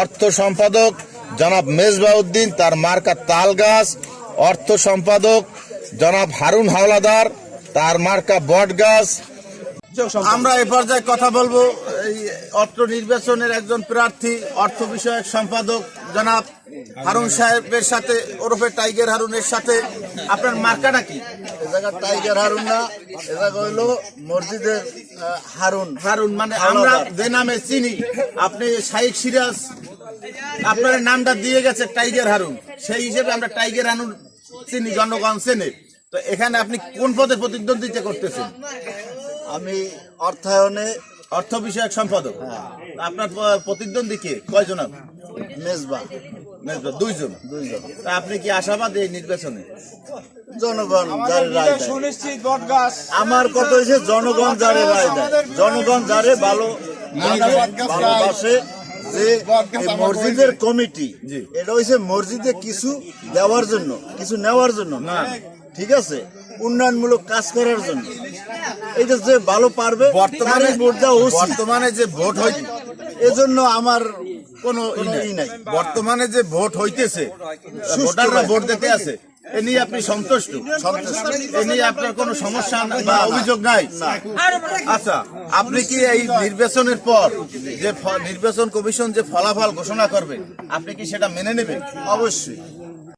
অর্থ সম্পাদক জনাব মেজবাউদ্দিন, তার মার্কা তাল গাছ অর্থ সম্পাদক জনাব হারুন হাওলাদার, তার মার্কা বট গাছ আমরা এ পর্যায়ে কথা বলব। এই অর্থ নির্বাচনের একজন প্রার্থী, অর্থ বিষয়ক সম্পাদক জনাব হারুন সাহেবের সাথে ওরফে টাইগার হারুনের সাথে। আপনার মার্কাটা কি? এ জায়গা টাইগার হারুন না এ জায়গা হইল মসজিদের হারুন। হারুন মানে আমরা যে নামে চিনি আপনি শাইক সিরাজ আপনার নামটা দিয়ে গেছে টাইগার হারুন। সেই হিসেবে আমরা টাইগার হারুন চিনি জনগণ চেনে। তো এখানে আপনি কোন পদে প্রতিদ্বন্দ্বিতা করতেছেন? আমি অর্থায়নে অর্থ বিষয়ক সম্পাদক। আপনার প্রতিদ্বন্দ্বী কে? কয়জন? মেজবা দুইজন তা আপনি কি আশাবাদ এই নির্বাচনে? জনগণ যারে রায় সুনিশ্চিত আমার কথা হয়েছে জনগণ যারে রায় দেয়। জনগণ যারে ভালো ভালোবাসে যে মসজিদের কমিটি এটা হয়েছে মসজিদে কিছু দেওয়ার জন্য কিছু নেওয়ার জন্য না। ঠিক আছে? উন্নয়নমূলক কাজ করার জন্য। এইটা যে ভালো পারবে বর্তমানে তারই ভোট দেওয়া বর্তমানে যে ভোট হয় এজন্য আমার কোনো ই নাই। বর্তমানে যে ভোট হইতেছে ভোটাররা ভোট দিতে আছে। এ নিয়ে আপনি সন্তুষ্ট? এ নিয়ে আপনার কোনো সমস্যা বা অভিযোগ নাই? আচ্ছা আপনি কি এই নির্বাচনের পর যে নির্বাচন কমিশন যে ফলাফল ঘোষণা করবে আপনি কি সেটা মেনে নেবেন? অবশ্যই।